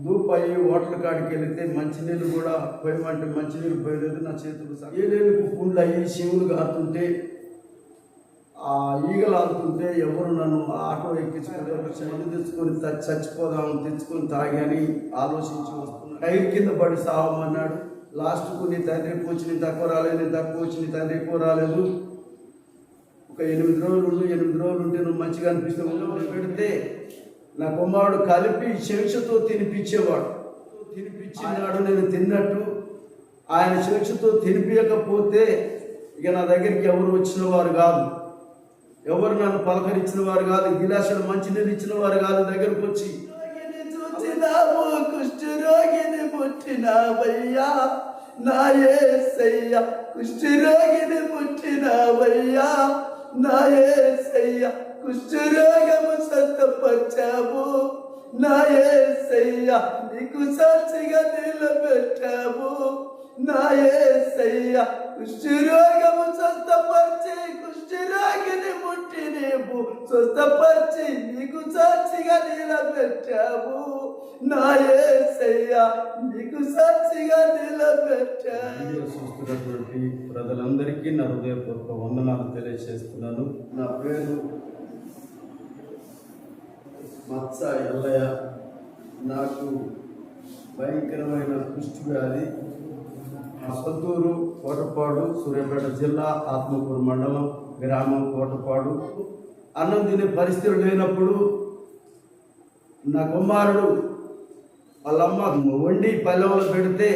దూపాయి hotel కాడికి వెళితే మంచినీళ్ళు కూడా పోయమంటే మంచినీళ్ళు పోయలేదు నా చేతులు సగం. పుండ్లు అయ్యి శివులు కారుతుంటే ఆ ఈగలు ఆడుతుంటే ఎవరు నన్ను ఆటో ఎక్కించుకుని మందు తెచ్చుకొని త- చచ్చిపోదాం తెచ్చుకొని తాగని ఆలోచించి వస్తున్నాను టైర్ కింద పడి సావమన్నాడు లాస్ట్కు నీ తండ్రి కూర్చుని నీ తక్కువ రాలేదు నీ తక్కువ వచ్చి నీ తండ్రి ఎక్కువ రాలేదు ఒక ఎనిమిది రోజులు ఉండు, ఎనిమిది రోజులు ఉంటే నువ్వు మంచిగా అనిపిస్తే పెడితే నా కుమారుడు కలిపి శిక్షతో తినిపించేవాడు. తినిపించినాడు నేను తిన్నట్టు ఆయన శిక్షతో తినిపించకపోతే ఇక నా దగ్గరికి ఎవరు వచ్చిన వారు కాదు. ఎవరు నన్ను పలకరించిన వారు కాదు గిలాసులు మంచినీళ్ళు ఇచ్చిన వారు కాదు దగ్గరకు వచ్చి చూచినావు కుష్ఠరోగిని పుట్టినావయ్యా నా ఏసయ్య కుష్ఠరోగిని పుట్టినావయ్యా నా ఏసయ్య కుష్ఠరోగము నా ఏసయ్య నీకు సాక్షిగా నిలబెట్టావు నా ఏసయ్య కుష్ఠరోగము స్వస్థపరిచి కుష్ఠరోగిని ముట్టి నీవు స్వస్థపరిచి నీకు సాక్షిగా నిలబెట్టావు నా ఏసయ్య నీకు సాక్షిగా నిలబెట్టావు చూస్తున్నటువంటి ప్రజలందరికీ నా హృదయపూర్వక వందనాలు తెలియజేస్తున్నాను. నా పేరు మత్స ఎల్లయ్య నాకు భయంకరమైన కుష్టి వ్యాధి. సొంతూరు కోటపాడు సూర్యాపేట జిల్లా ఆత్మకూరు మండలం గ్రామం కోటపాడు. అన్నం తినే పరిస్థితులు లేనప్పుడు నా కుమారుడు వాళ్ళమ్మ వండి పల్లెంలో పెడితే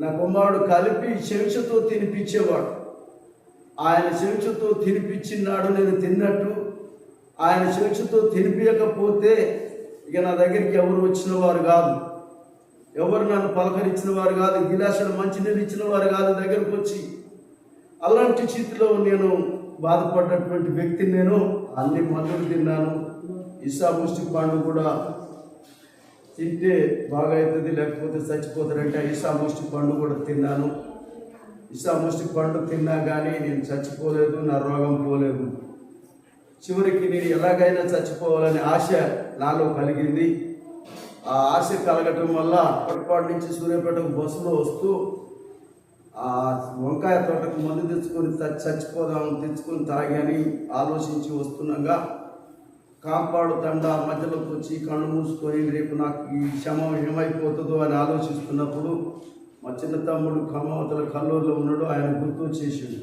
నా కుమారుడు కలిపి శంషతో తినిపించేవాడు. ఆయన శంషతో తినిపించినాడు నేను తిన్నట్టు ఆయన శిక్షతో తినిపించకపోతే ఇక నా దగ్గరికి ఎవరు వచ్చిన వారు కాదు. ఎవరు నన్ను పలకరించిన వారు కాదు గిలాసులు మంచినీళ్ళు ఇచ్చిన వారు కాదు దగ్గరకు వచ్చి. అలాంటి స్థితిలో నేను బాధపడ్డటువంటి వ్యక్తిని నేను అన్ని మందులు తిన్నాను. ఇసా ముష్టి పండు కూడా తింటే బాగా అవుతుంది లేకపోతే చచ్చిపోతారంటే ఇసా ముష్టి పండు కూడా తిన్నాను. ఇసా ముష్టి పండు తిన్నా కానీ నేను చచ్చిపోలేదు నా రోగం పోలేదు. చివరికి నేను ఎలాగైనా చచ్చిపోవాలనే ఆశ నాలో కలిగింది. ఆ ఆశ కలగటం వల్ల పొరపాటు నుంచి సూర్యాపేటకు బస్సులో వస్తూ ఆ వంకాయ తోటకు మందు తెచ్చుకొని చచ్చిపోదాం తెచ్చుకొని తాగాని ఆలోచించి వస్తుండగా కాపాడు తండ మధ్యలోకి వచ్చి కళ్ళు మూసుకొని రేపు నాకు ఈ క్షమం ఏమైపోతుందో అని ఆలోచిస్తున్నప్పుడు మా చిన్న తమ్ముడు ఖమ్మవతల కల్లూరులో ఉన్నాడు. ఆయన గుర్తు చేసిండు.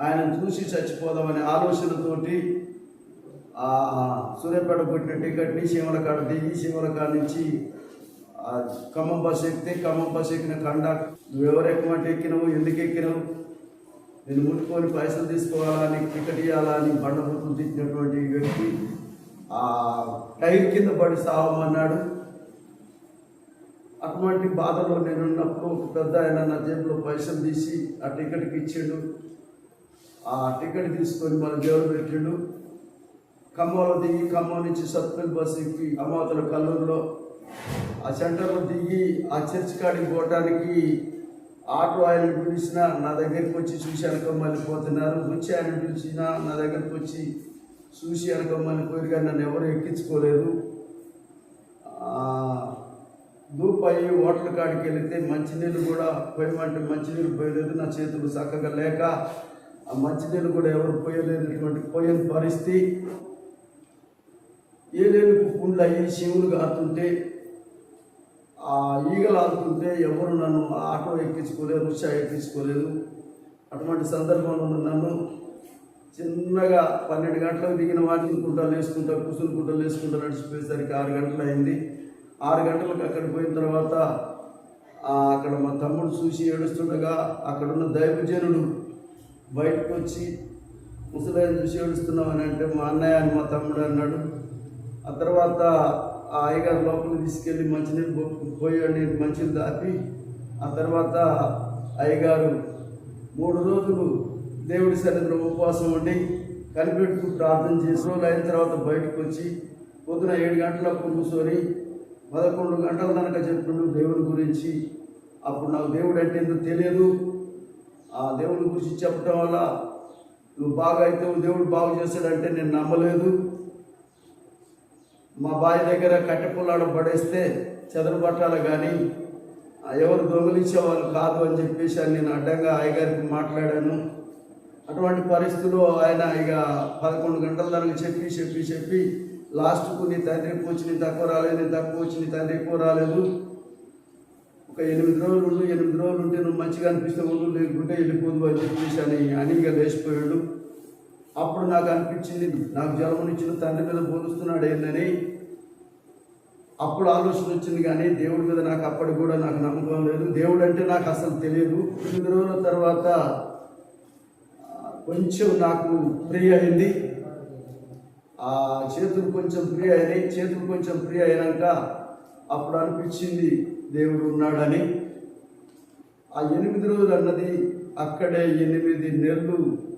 ఆయన చూసి చచ్చిపోదామనే ఆలోచనతోటి సూర్యాపేట పుట్టిన టికెట్ని సీమల కాడ దిగి సీమల కాడ నుంచి ఖమ్మం బస్సు ఎక్కితే ఖమ్మం బస్సు ఎక్కిన కండ నువ్వు ఎవరు ఎక్కమంటే ఎక్కినావు ఎందుకు ఎక్కినావు? నేను ముట్టుకొని పైసలు తీసుకోవాలా నీకు టికెట్ ఇవ్వాలా అని బండబుద్ధులు తీసినటువంటి వ్యక్తి ఆ టైర్ కింద పడి సావమన్నాడు అటువంటి బాధలో నేను ఉన్నప్పుడు ఒక పెద్ద ఆయన నా జేబులో పైసలు తీసి ఆ టికెట్కి ఇచ్చాడు. ఆ టికెట్ తీసుకొని మన జేబులు పెట్టాడు. ఖమ్మంలో దిగి ఖమ్మం నుంచి సత్పల్ బస్ ఎక్కి అమాతల కల్లూరులో. ఆ సెంటర్లో దిగి ఆ చర్చ్ కాడికి పోవడానికి ఆటో ఆయన పిలిచిన నా దగ్గరికి వచ్చి చూసి వెనకమ్మని పోతున్నారు. వచ్చి ఆయన పిలిచిన నా దగ్గరికి వచ్చి చూసి వెనకమ్మని పోయి కానీ నన్ను ఎవరు ఎక్కించుకోలేదు. దూప్ అయ్యి హోటల్ కాడికి వెళితే మంచినీళ్ళు కూడా పోయమంటే మంచినీళ్ళు పోయలేదు. నా చేతులు చక్కగా లేక ఆ మంచినీళ్ళు కూడా ఎవరు పోయలేనటువంటి పోయని పరిస్థితి ఏలేలకు పుండ్లు అయ్యి శివులు కారుతుంటే ఆ ఈగలు ఆడుతుంటే ఎవరు నన్ను ఆటో ఎక్కించుకోలేదు రిక్షా ఎక్కించుకోలేదు. అటువంటి సందర్భంలో నన్ను చిన్నగా పన్నెండు గంటలకు దిగిన వాటిని కుంటలు వేసుకుంటా కూర్చుని కుంటలు వేసుకుంటా నడిచిపోయేసరికి ఆరు గంటలు అయింది. ఆరు గంటలకు అక్కడ పోయిన తర్వాత అక్కడ మా తమ్ముడు చూసి ఏడుస్తుండగా అక్కడున్న దైవజనుడు బయటకు వచ్చి ముసలాయన చూసి ఏడుస్తున్నామని అంటే మా అన్నయ్య అని మా తమ్ముడు అన్నాడు. ఆ తర్వాత ఆ అయ్యగారు లోపలికి తీసుకెళ్ళి మంచినీళ్ళు పోయండి మంచినీళ్ళు దాపి ఆ తర్వాత అయ్యగారు మూడు రోజులు దేవుడి సన్నిధిలో ఉపవాసం ఉండి కనిపెడుతూ ప్రార్థన చేసి రోజులు అయిన తర్వాత బయటకు వచ్చి పొద్దున ఏడు గంటలకు కూర్చొని పదకొండు గంటల దాకా చెప్తున్నాడు దేవుడి గురించి అప్పుడు నాకు దేవుడు అంటే ఏందో తెలియదు. ఆ దేవుడి గురించి చెప్పడం వల్ల నువ్వు బాగా అయితే దేవుడు బాగు చేస్తాడంటే నేను నమ్మలేదు. మా బావి దగ్గర కట్టెపుల్లాడు పడేస్తే చెదరు కానీ ఎవరు దొంగిలించే వాళ్ళు కాదు అని చెప్పేసి అని నేను అడ్డంగా అయ్యగారికి మాట్లాడాను. అటువంటి పరిస్థితుల్లో ఆయన ఇక పదకొండు గంటల దానికి చెప్పి చెప్పి చెప్పి లాస్ట్కు నీ తండ్రి ఎక్కువ వచ్చి నీ తక్కువ రాలేదు నీ తక్కువ వచ్చి నీ తండ్రి ఎక్కువ రాలేదు. ఒక ఎనిమిది రోజులు ఉండు ఎనిమిది రోజులు ఉంటే నువ్వు మంచిగా అనిపిస్తే ఉండు లేకుంటే వెళ్ళిపోదు అని చెప్పేసి అని అని ఇక లేచిపోయాడు. అప్పుడు నాకు అనిపించింది నాకు జన్మనిచ్చిన తండ్రి మీద పోలుస్తున్నాడు ఏంటని అప్పుడు ఆలోచన వచ్చింది కానీ దేవుడి మీద నాకు అప్పటికి కూడా నాకు నమ్మకం లేదు. దేవుడు అంటే నాకు అసలు తెలియదు. ఎనిమిది రోజుల తర్వాత కొంచెం నాకు ఫ్రీ అయింది. ఆ చేతులు కొంచెం ఫ్రీ అయినాయి. చేతులు కొంచెం ఫ్రీ అయినాక అప్పుడు అనిపించింది దేవుడు ఉన్నాడని. ఆ ఎనిమిది రోజులు అన్నది అక్కడే ఎనిమిది నెలలు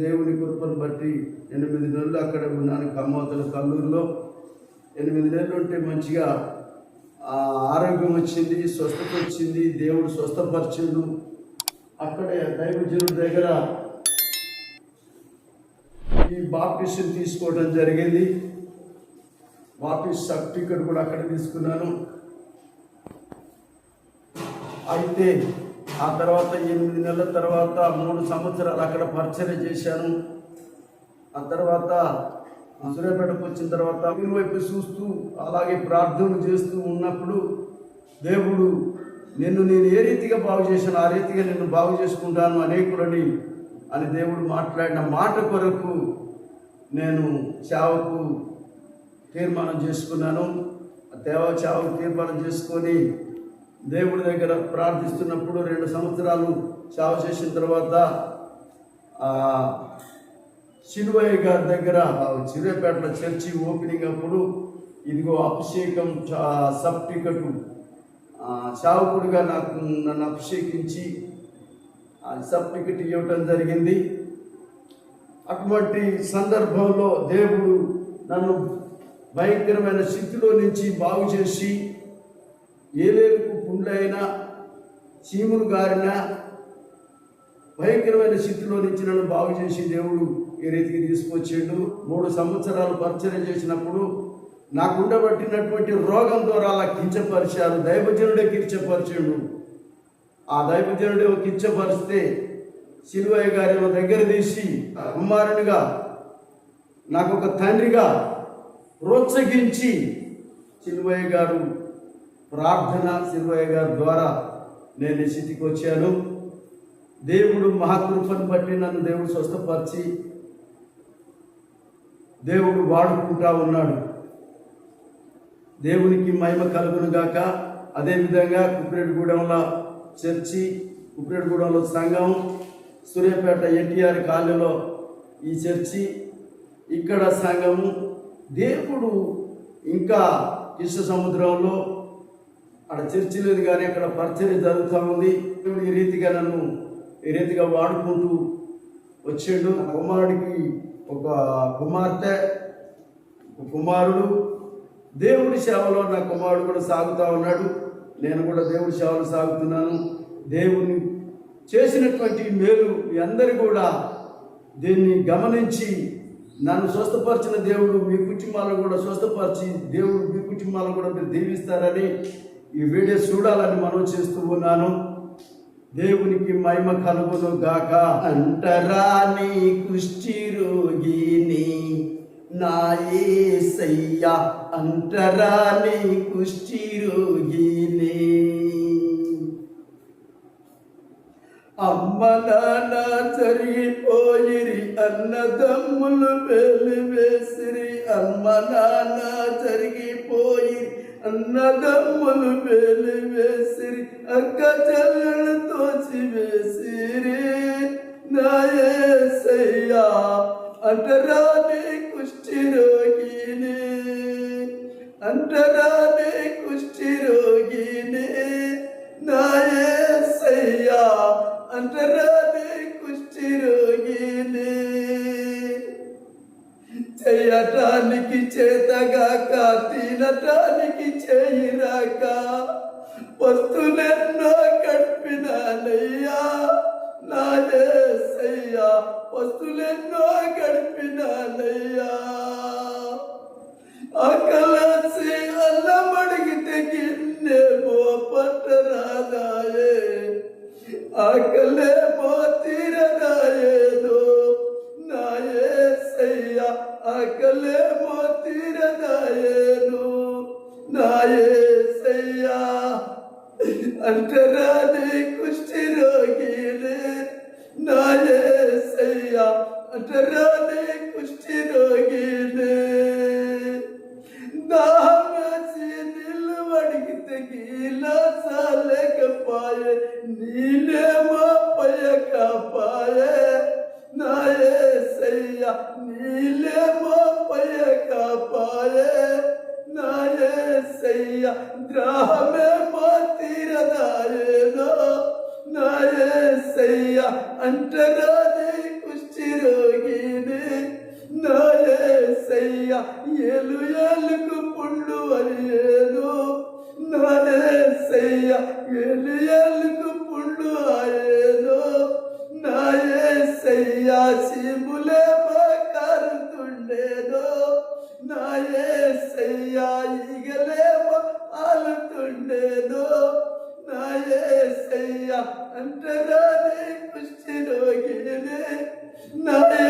దేవుని కృపను బట్టి ఎనిమిది నెలలు అక్కడ ఉన్నాను కమ్మోతల కల్లూరులో. ఎనిమిది నెలలు ఉంటే మంచిగా ఆరోగ్యం వచ్చింది స్వస్థత వచ్చింది దేవుడు స్వస్థపరిచిండు. అక్కడే దైవజనుడి దగ్గర ఈ బాప్టిషన్ తీసుకోవడం జరిగింది. బాప్టిస్ట్ సర్టిఫికెట్ కూడా అక్కడ తీసుకున్నాను. అయితే ఆ తర్వాత ఎనిమిది నెలల తర్వాత మూడు సంవత్సరాలు అక్కడ పరిచయం చేశాను. ఆ తర్వాత సూర్యాపేటకు వచ్చిన తర్వాత మీరు వైపు చూస్తూ అలాగే ప్రార్థనలు చేస్తూ ఉన్నప్పుడు దేవుడు నిన్ను నేను ఏ రీతిగా బాగు చేశాను ఆ రీతిగా నిన్ను బాగు చేసుకుంటాను అనేకులని అని దేవుడు మాట్లాడిన మాట కొరకు నేను చావకు తీర్మానం చేసుకున్నాను. ఆ దేవ చావకు తీర్మానం చేసుకొని దేవుడి దగ్గర ప్రార్థిస్తున్నప్పుడు రెండు సంవత్సరాలు సేవ చేసిన తర్వాత చిరువయ్య గారి దగ్గర చిరుపేటలో చర్చి ఓపెనింగ్ అప్పుడు ఇదిగో అభిషేకం సర్టిఫికెట్ చావకుడిగా నాకు నన్ను అభిషేకించి ఆ సర్టిఫికెట్ ఇవ్వటం జరిగింది. అటువంటి సందర్భంలో దేవుడు నన్ను భయంకరమైన స్థితిలో నుంచి బాగు చేసి ఏలేలకు పుండ్లైనా చీములు గారిన భయంకరమైన స్థితిలో నుంచి నన్ను బాగు చేసి దేవుడు ఏ రీతికి తీసుకొచ్చాడు. మూడు సంవత్సరాలు పరిచయం చేసినప్పుడు నాకు ఉండబట్టినటువంటి రోగం ద్వారా అలా కించపరిచారు. దైవజనుడే కించపరిచాడు. ఆ దైవజనుడే కించపరిస్తే సిలువయ్య గారి దగ్గర తీసి కుమారునిగా నాకు ఒక తండ్రిగా ప్రోత్సహించి సిలువయ్య గారు ప్రార్థన సిల్వయ్య గారి ద్వారా నేను ఈ స్థితికి వచ్చాను. దేవుడు మహాకృపను బట్టి నన్ను దేవుడు స్వస్థపరిచి దేవుడు వాడుకుంటా ఉన్నాడు. దేవునికి మహిమ కలుగును గాక. అదేవిధంగా కుప్రేటిగూడెంలో చర్చి కుప్రేటిగూడెంలో సంఘం సూర్యాపేట ఎన్టీఆర్ కాలనీలో ఈ చర్చి ఇక్కడ సంఘము. దేవుడు ఇంకా కృష్ణ సముద్రంలో అక్కడ చర్చి లేదు కానీ అక్కడ పరిచర్య జరుగుతూ ఉంది. దేవుడు ఈ రీతిగా నన్ను ఈ రీతిగా వాడుకుంటూ వచ్చాడు. కుమారుడికి ఒక కుమార్తె కుమారుడు. దేవుడి సేవలో నా కుమారుడు కూడా సాగుతూ ఉన్నాడు. నేను కూడా దేవుడి సేవలు సాగుతున్నాను. దేవుని చేసినటువంటి మేలు మీ అందరు కూడా దీన్ని గమనించి నన్ను స్వస్థపరిచిన దేవుడు మీ కుటుంబాలను కూడా స్వస్థపరిచి దేవుడు మీ కుటుంబాలను కూడా మీరు దీవిస్తారని ఈ వీడియో చూడాలని మనం చేస్తూ ఉన్నాను. దేవునికి మహిమ కలుగును గాక. అంటరాని కుష్టి రోగిని నా యేసయ్య అంటరాని కుష్టి రోగిని అమ్మ నాన్న జరిగిపోయిరి అన్నదమ్ములు వెలివేసిరి. అమ్మ నాన్న జరిగిపోయిరి అన్నదమ్ములు వెలివేసిరి అక్క చెల్లెలు తోచి వేసిరి. నాయసయ్యా అంటరాని కుష్టి రోగిని అంటరాని आकलासे अल्लाह मड़गते किन्ने वो पटरादाए आकले मोतीरदाए दो नाये सैया आकले मोतीरदाए दो नाये सैया अंतरादे कुष्ठी रोगीले नाये सैया अंतरादे कुष्ठी रोगीले అంటరాదే కుష్టి రోగినే నాయే సయ్య ఏలు ఏలుకు పుండు అయ్యేను నాయే సయ్య ఏలు ఏలుకు పుండు అయ్యేను నాయే సయ్య సీములే కారుతుండేను నాయే సయ్య ఈగలేమో ఆలుతుండేను నాయే సయ్య అంటరాని కుష్టి రోగిని నాయే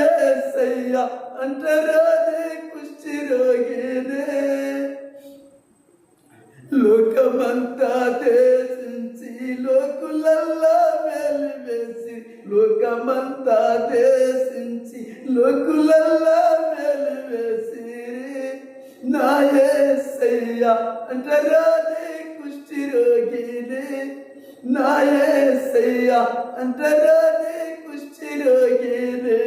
సయ్య అంటరాని కుష్టి రోగిని లోకమంతా దేశించి లోకులల్లా వెలివేసి లోకమంతా దేశించి లోకులల్లా వెలివేసి నాయే సయ్య అంటరాని కుష్టి రోగిని నాయే సయ్య అంటరాని కుష్టి రోగిని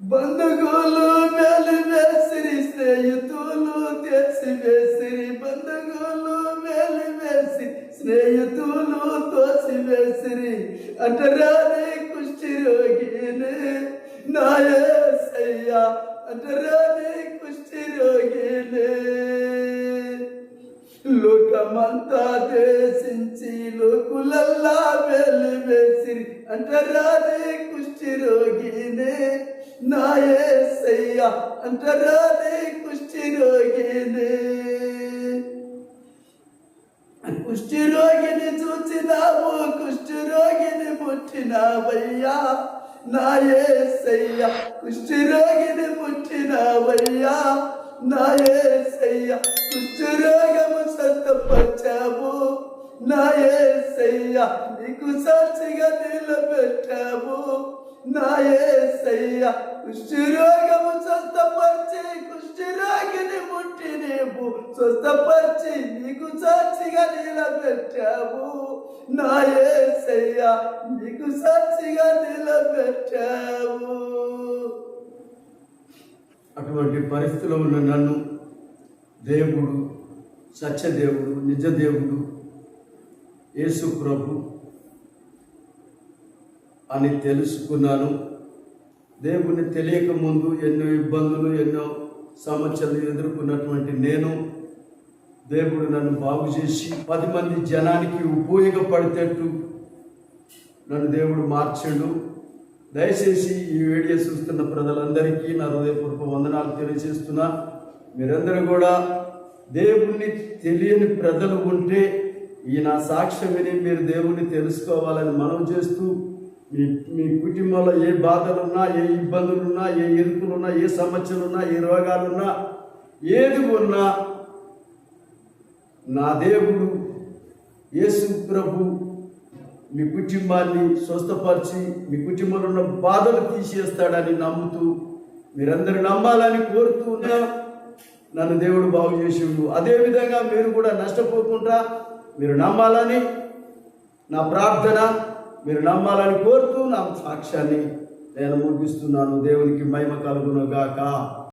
బంధువులు మేలు వేసిరి స్నేహితులు తెసి వేసిరి బంధువులు మేలు వేసి స్నేహితులు తోసి వేసిరి అంటరాని కుష్టి రోగిని నాయే సయ్య అంటరాని కుష్టి రోగిని లోకమంతా దేశించి లోకులల్లా వెలివేసిరి. అంటరాదే కుష్టి రోగినే నాయే సయ్య అంటరాని కుష్టి రోగినే. కుష్టి రోగిని చూచినావు కుష్టి రోగిని ముట్టినావయ్యా నాయే సయ్య కుష్టి రోగిని ముట్టినావయ్యా నాయే సయ్య కుష్టి రోగము నీకు సాక్షిగా నిలబెట్టావు. నాయే సయ్య రోగము స్వస్థపరిచి కుష్టి రోగిని ముట్టి నీవు. స్వస్థపరిచి నీకు సాక్షిగా నిలబెట్టావు. నాయే నీకు సాక్షిగా నిలబెట్టావు. అటువంటి పరిస్థితిలో ఉన్న నన్ను దేవుడు సత్యదేవుడు నిజదేవుడు యేసు ప్రభు అని తెలుసుకున్నాను. దేవుని తెలియక ముందు ఎన్నో ఇబ్బందులు ఎన్నో సమస్యలు ఎదుర్కొన్నటువంటి నేను దేవుడు నన్ను బాగు చేసి పది మంది జనానికి ఉపయోగపడేటట్టు నన్ను దేవుడు మార్చాడు. దయచేసి ఈ వీడియో చూస్తున్న ప్రజలందరికీ నా హృదయపూర్వక వందనాలు తెలియజేస్తున్నా. మీరందరూ కూడా దేవుణ్ణి తెలియని ప్రజలు ఉంటే ఈ నా సాక్ష్యం విని మీరు దేవుణ్ణి తెలుసుకోవాలని మనం చేస్తూ మీ మీ కుటుంబంలో ఏ బాధలున్నా ఏ ఇబ్బందులున్నా ఏ ఇరుకులున్నా ఏ సమస్యలున్నా ఏ రోగాలున్నా ఏది ఉన్నా నా దేవుడు యేసు ప్రభు మీ కుటుంబాన్ని స్వస్థపరిచి మీ కుటుంబంలో ఉన్న బాధలు తీసేస్తాడని నమ్ముతూ మీరందరూ నమ్మాలని కోరుతూ ఉన్నా నన్ను దేవుడు బాగు చేసిండు. అదేవిధంగా మీరు కూడా నష్టపోకుండా మీరు నమ్మాలని నా ప్రార్థన మీరు నమ్మాలని కోరుతూ నా సాక్ష్యాన్ని నేను ముగిస్తున్నాను. దేవునికి మహిమ కలుగును గాక